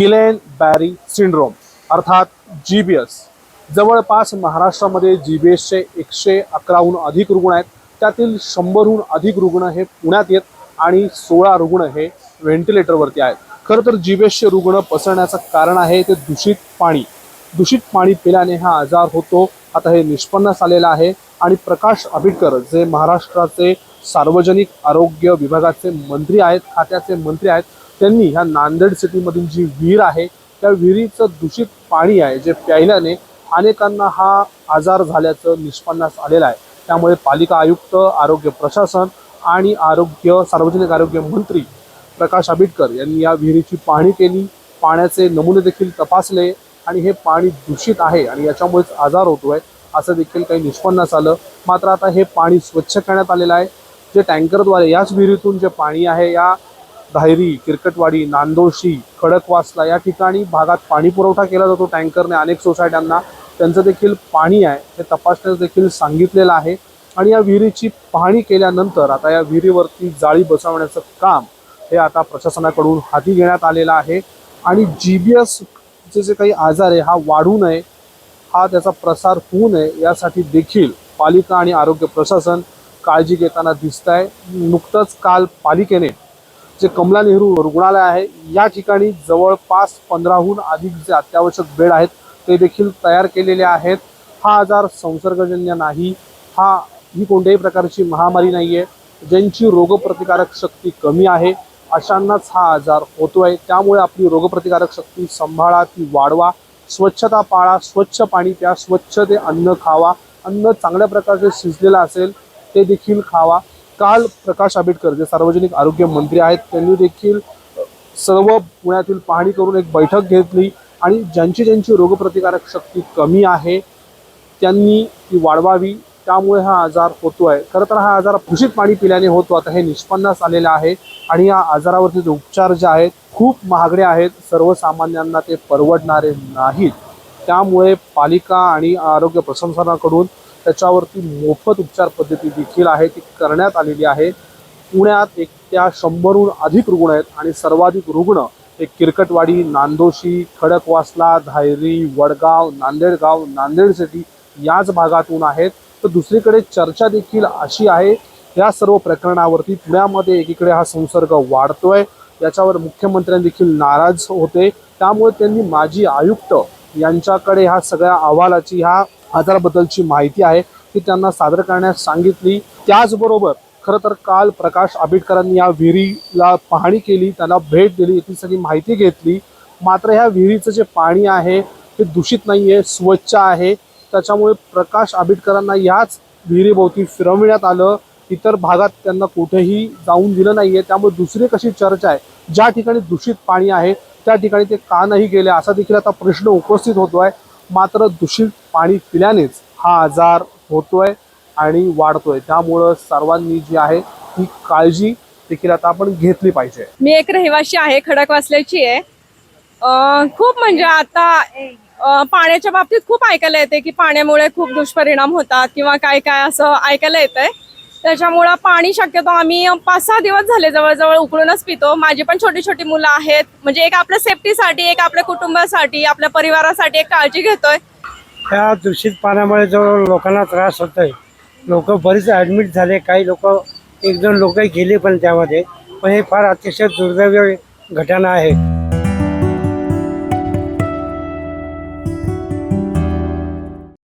Ghislaine Barré syndrome अर्थात G B S जवळपास महाराष्ट्रामध्ये जी बी एसचे एकशे अकराहून अधिक रुग्ण आहेत. त्यातील शंभरहून अधिक रुग्ण हे पुण्यात येत आणि सोळा रुग्ण हे व्हेंटिलेटरवरती आहेत. खरं तर जी बी एसचे रुग्ण पसरण्याचं कारण आहे ते दूषित पाणी. दूषित पाणी पिल्याने हा आजार होतो. आता हे निष्पन्नास आलेलं आहे आणि प्रकाश आंबेडकर जे महाराष्ट्राचे सार्वजनिक आरोग्य विभागाचे मंत्री आहेत खात्याचे मंत्री आहेत त्यांनी ह्या नांदेड सिटीमधील जी विहीर आहे त्या विहिरीचं दूषित पाणी आहे जे प्यायल्याने अनेकांना हा आजार झाल्याचं निष्पन्नास आलेलं आहे. त्यामुळे पालिका आयुक्त आरोग्य प्रशासन आणि आरोग्य सार्वजनिक आरोग्य मंत्री प्रकाश आंबेडकर यांनी या विहिरीची पाहणी केली. पाण्याचे नमुने देखील तपासले आणि हे पाणी दूषित आहे आणि याच्यामुळेच आजार होतोय असं देखील काही निष्पन्नास आलं. मात्र आता हे पाणी स्वच्छ करण्यात आलेलं आहे. जे टँकरद्वारे याच विहिरीतून जे पाणी आहे या धायरी किरकटवाडी नांदोशी खडकवासला या ठिकाणी भागात पाणी पुरवठा केला जातो. टँकरने अनेक सोसायट्यांना त्यांचं देखील पाणी आहे. हे तपासण्यास देखील सांगितलेलं आहे. आणि या विहिरीची पाहणी केल्यानंतर आता या विहिरीवरती जाळी बसवण्याचं काम हे आता प्रशासनाकडून हाती घेण्यात आलेलं आहे. आणि जी बी एसचे जे काही आजार आहे हा वाढू नये हा त्याचा प्रसार होऊ नये यासाठी देखील पालिका आणि आरोग्य प्रशासन काळजी घेताना दिसत आहे नुकतंच काल पालिकेने जे कमला नेहरू रुग्णालय आहे या ठिकाणी जवळपास पंधराहून अधिक जे अत्यावश्यक बेड आहेत ते देखील तयार केलेले आहेत. हा आजार संसर्गजन्य नाही. हा ही कोणत्याही प्रकारची महामारी नाही आहे ज्यांची रोगप्रतिकारक शक्ती कमी आहे अशांनाच हा आजार होतोय. त्यामुळे आपली रोगप्रतिकारक शक्ती सांभाळा ती वाढवा. स्वच्छता पाळा स्वच्छ पाणी प्या स्वच्छ ते अन्न खावा. अन्न चांगल्या प्रकारचे शिजलेलं असेल ते देखील खावा. काल प्रकाश आंबेडकर जे सार्वजनिक आरोग्य मंत्री आहेत त्यांनी देखील सर्व पुण्यातील पाहणी करून एक बैठक घेतली आणि ज्यांची ज्यांची रोगप्रतिकारक शक्ती कमी आहे त्यांनी ती वाढवावी. त्यामुळे हा आजार होतोय. खरं तर हा आजार दूषित पाणी पिल्याने होतो. आता हे निष्पन्नास आलेलं आहे आणि या आजारावरचे जे उपचार जे आहेत खूप महागडे आहेत. सर्वसामान्यांना ते परवडणारे नाहीत. त्यामुळे पालिका आणि आरोग्य प्रशासनाकडून त्याच्यावरती मोफत उपचार पद्धती देखील आहे ती करण्यात आलेली आहे पुण्यात एक त्या शंभरहून अधिक रुग्ण आहेत आणि सर्वाधिक रुग्ण हे किरकटवाडी नांदोशी खडकवासला धायरी वडगाव नांदेडगाव नांदेड सिटी याच भागातून आहेत. तर दुसरीकडे चर्चा देखील अशी आहे या सर्व प्रकरणावरती पुण्यामध्ये एकीकडे हा संसर्ग वाढतोय. याच्यावर मुख्यमंत्र्यांनी देखील नाराज होते. त्यामुळे त्यांनी माजी आयुक्त यांच्याकडे ह्या सगळ्या अहवालाची ह्या आजाराबद्दलची माहिती आहे ती त्यांना सादर करण्यास सांगितली. त्याचबरोबर खरं तर काल प्रकाश आंबेडकरांनी या विहिरीला पाहणी केली त्यांना भेट दिली याची सगळी माहिती घेतली. मात्र ह्या विहिरीचं जे पाणी आहे ते दूषित नाही आहे स्वच्छ आहे. त्याच्यामुळे प्रकाश आंबेडकरांना याच विहिरीभोवती फिरवण्यात आलं. इतर भागात त्यांना कुठेही जाऊन दिलं नाही आहे त्यामुळे दुसरी कशी चर्चा आहे? ज्या ठिकाणी दूषित पाणी आहे त्या ठिकाणी ते का नाही गेले असा देखील आता प्रश्न उपस्थित होतो आहे मात्र दूषित पाणी पिल्यानेच हा आजार होतोय आणि वाढतोय. त्यामुळं सर्वांनी जी आहे ती काळजी देखील आता आपण घेतली पाहिजे. मी एक रहिवाशी आहे खडकवासल्याची आहे. खूप म्हणजे आता पाण्याच्या बाबतीत खूप ऐकायला येते की पाण्यामुळे खूप दुष्परिणाम होतात किंवा काय काय असं ऐकायला येतंय. त्याच्यामुळं पाणी शक्यतो आम्ही पाच सहा दिवस झाले जवळजवळ उकळूनच पितो. माझी पण छोटी छोटी मुलं आहेत. म्हणजे एक आपल्या सेफ्टीसाठी एक आपल्या कुटुंबासाठी आपल्या परिवारासाठी एक काळजी घेतोय. त्या दूषित पाण्यामुळे जवळ लोकांना त्रास होतोय लोक बरेच ॲडमिट झाले. काही लोक एक दोन लोक गेले पण त्यामध्ये. पण हे फार अतिशय दुर्दैवी घटना आहे.